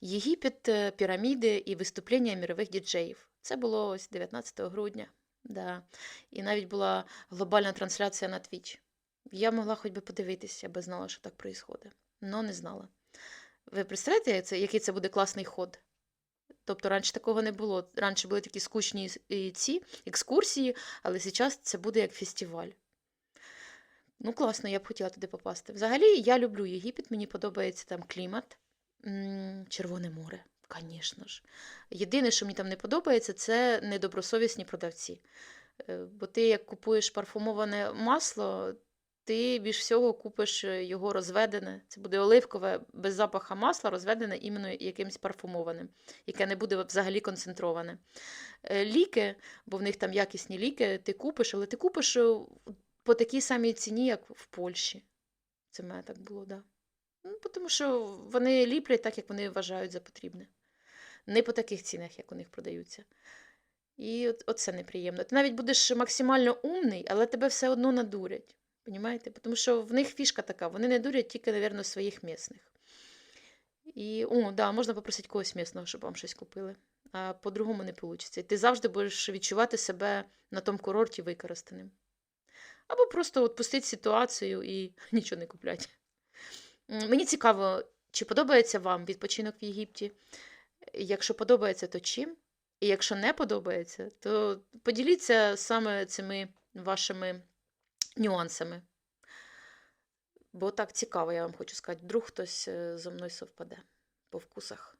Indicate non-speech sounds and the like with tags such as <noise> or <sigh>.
Єгипет, е, піраміди і виступлення мірових діджеїв. Це було ось 19 грудня. Да. І навіть була глобальна трансляція на Twitch. Я могла хоч би подивитися, аби знала, що так відбувається. Но не знала. Ви представляєте, який це буде класний ход? Тобто раніше такого не було. Раніше були такі скучні ці екскурсії, але зараз це буде як фестиваль. Ну, класно, я б хотіла туди попасти. Взагалі, я люблю Єгипет, мені подобається там клімат, Червоне море, звісно ж. Єдине, що мені там не подобається, це недобросовісні продавці. Е, Бо ти як купуєш парфумоване масло, ти більш всього купиш е, його розведене. Це буде оливкове без запаха масла, розведене іменно якимось парфумованим, яке не буде взагалі концентроване. Е, Ліки, бо в них там якісні ліки, ти купиш, але ти купиш по такій самій ціні, як в Польщі. Це в мене так було, так. Да. Ну, тому що вони ліплять так, як вони вважають за потрібне. Не по таких цінах, як у них продаються. І от, оце неприємно. Ти навіть будеш максимально умний, але тебе все одно надурять. Понімаєте? Тому що в них фішка така, вони не дурять тільки, мабуть, своїх місних. І, о, да, можна попросити когось місного, щоб вам щось купили. А по-другому не вийде. І ти завжди будеш відчувати себе на тому курорті використаним. Або просто відпустити ситуацію і <laughs> нічого не купляти. Мені цікаво, чи подобається вам відпочинок в Єгипті? Якщо подобається, то чим? І якщо не подобається, то поділіться саме цими вашими нюансами. Бо так цікаво, я вам хочу сказати, вдруг хтось е, зо мною совпаде по вкусах.